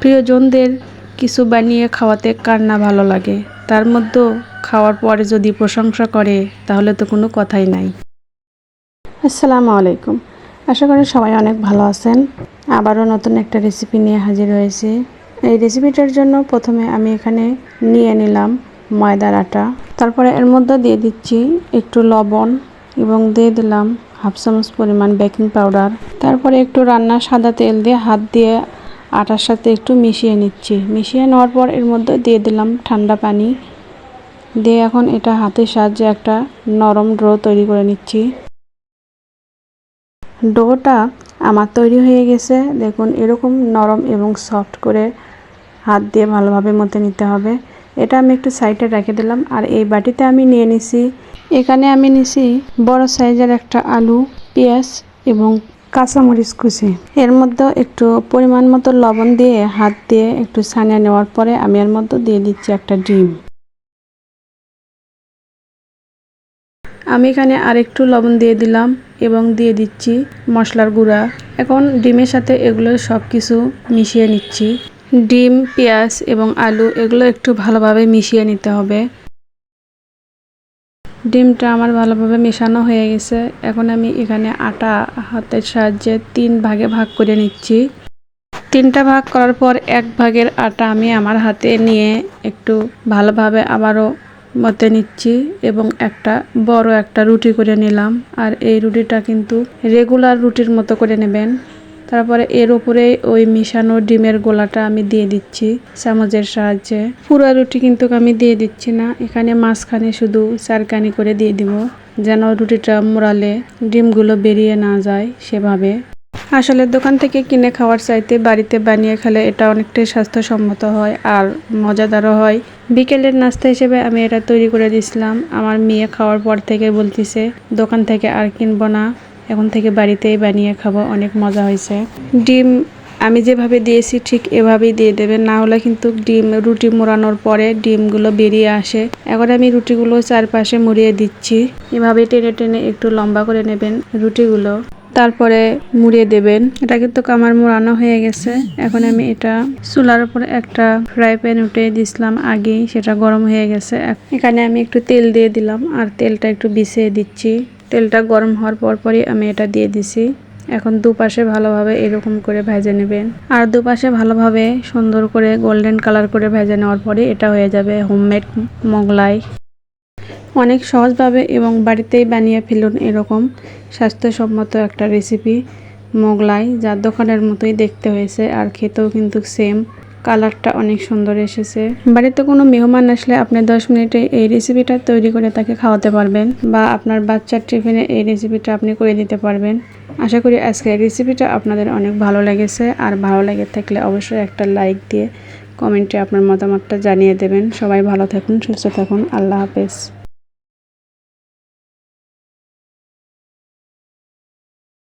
প্রিয়জনদের কিছু বানিয়ে খাওয়াতে কার না ভালো লাগে? তার মধ্যেও খাওয়ার পরে যদি প্রশংসা করে, তাহলে তো কোনো কথাই নাই। আসসালামু আলাইকুম। আশা করি সবাই অনেক ভালো আছেন। আবারও নতুন একটা রেসিপি নিয়ে হাজির হয়েছি। এই রেসিপিটার জন্য প্রথমে আমি এখানে নিয়ে নিলাম ময়দার আটা। তারপরে এর মধ্যে দিয়ে দিচ্ছি একটু লবণ এবং দিয়ে দিলাম হাফ চামচ পরিমাণ বেকিং পাউডার তারপরে একটু রান্না সাদা তেল দিয়ে হাত দিয়ে আটার সাথে একটু মিশিয়ে নিচ্ছি। মিশিয়ে নেওয়ার পর এর মধ্যে দিয়ে দিলাম ঠান্ডা পানি। দিয়ে এখন এটা হাতের সাহায্যে একটা নরম ড্রো তৈরি করে নিচ্ছি। ডোটা আমার তৈরি হয়ে গেছে। দেখুন, এরকম নরম এবং সফট করে হাত দিয়ে ভালোভাবে মতে নিতে হবে। এটা আমি একটু সাইডে রেখে দিলাম আর এই বাটিতে আমি নিয়ে নিছি। এখানে আমি নিছি বড় সাইজের একটা আলু, পেঁয়াজ এবং কাঁচামরিচ কুচি। এর মধ্যে একটু পরিমাণ মতো লবণ দিয়ে হাত দিয়ে একটু ছানিয়ে নেওয়ার পরে আমি এর মধ্যে দিয়ে দিচ্ছি একটা ডিম। আমি এখানে আরেকটু লবণ দিয়ে দিলাম এবং দিয়ে দিচ্ছি মশলার গুঁড়া। এখন ডিমের সাথে এগুলো সব কিছু মিশিয়ে নিচ্ছি। ডিম, পেঁয়াজ এবং আলু এগুলো একটু ভালোভাবে মিশিয়ে নিতে হবে। ডিমটা আমার ভালোভাবে মেশানো হয়ে গেছে। এখন আমি এখানে আটা হাতের সাহায্যে তিন ভাগে ভাগ করে নিচ্ছি। তিনটা ভাগ করার পর এক ভাগের আটা আমি আমার হাতে নিয়ে একটু ভালোভাবে আবারও মতে নিচ্ছি এবং একটা বড় একটা রুটি করে নিলাম। আর এই রুটিটা কিন্তু রেগুলার রুটির মতো করে নেবেন। তারপরে এর উপরে ওই মিশানো ডিমের গোলাটা আমি দিয়ে দিচ্ছি চামচের সাহায্যে। পুরো রুটি কিন্তু আমি দিয়ে দিচ্ছি না, এখানে মাঝখানে শুধু চারকানি করে দিয়ে দিব, যেন রুটিটা মোড়ালে ডিমগুলো বেরিয়ে না যায় সেভাবে। আসলে দোকান থেকে কিনে খাওয়ার চাইতে বাড়িতে বানিয়ে খেলে এটা অনেকটাই স্বাস্থ্যসম্মত হয় আর মজাদারও হয়। বিকেলের নাস্তা হিসেবে আমি এটা তৈরি করে দিয়েছিলাম আমার মেয়ে খাওয়ার পর থেকে বলতিছে, দোকান থেকে আর কিনবো না। এখন থেকে বাড়িতেই বানিয়ে খাব, অনেক মজা হয়েছে। ডিম আমি যেভাবে দিয়েছি ঠিক এভাবেই দিয়ে দেবেন, না হলে কিন্তু ডিম, রুটি মোড়ানোর পরে ডিমগুলো বেরিয়ে আসে। এখন আমি রুটিগুলো চারপাশে মুড়িয়ে দিচ্ছি। এভাবে টেনে টেনে একটু লম্বা করে নেবেন রুটিগুলো। তারপরে মুড়িয়ে দেবেন। এটা কিন্তু কামার মোড়ানো হয়ে গেছে। এখন আমি এটা চুলার উপর একটা ফ্রাই প্যান উঠে দিছিলাম আগেই, সেটা গরম হয়ে গেছে। এখানে আমি একটু তেল দিয়ে দিলাম, আর তেলটা একটু বিছিয়ে দিচ্ছি। তেলটা গরম হওয়ার পর পরই আমি এটা দিয়ে দিছি। এখন দুপাশে ভালোভাবে এরকম করে ভেজে নেবেন। আর দুপাশে ভালোভাবে সুন্দর করে গোল্ডেন কালার করে ভেজে নেওয়ার পরে এটা হয়ে যাবে হোমমেড মোগলাই। অনেক সহজভাবে এবং বাড়িতেই বানিয়ে ফেলুন এরকম স্বাস্থ্যসম্মত একটা রেসিপি মোগলাই যা দোকানের মতোই দেখতে হয়েছে আর খেতেও কিন্তু সেম কালারটা অনেক সুন্দর এসেছে। বাড়িতে কোনো মেহমান আসলে আপনি দশ মিনিটে এই রেসিপিটা তৈরি করে তাকে খাওয়াতে পারবেন বা আপনার বাচ্চার টিফিনে এই রেসিপিটা আপনি করে দিতে পারবেন। আশা করি আজকে রেসিপিটা আপনাদের অনেক ভালো লেগেছে। আর ভালো লেগে থাকলে অবশ্যই একটা লাইক দিয়ে কমেন্টে আপনার মতামতটা জানিয়ে দেবেন। সবাই ভালো থাকুন, সুস্থ থাকুন। আল্লাহ হাফেজ।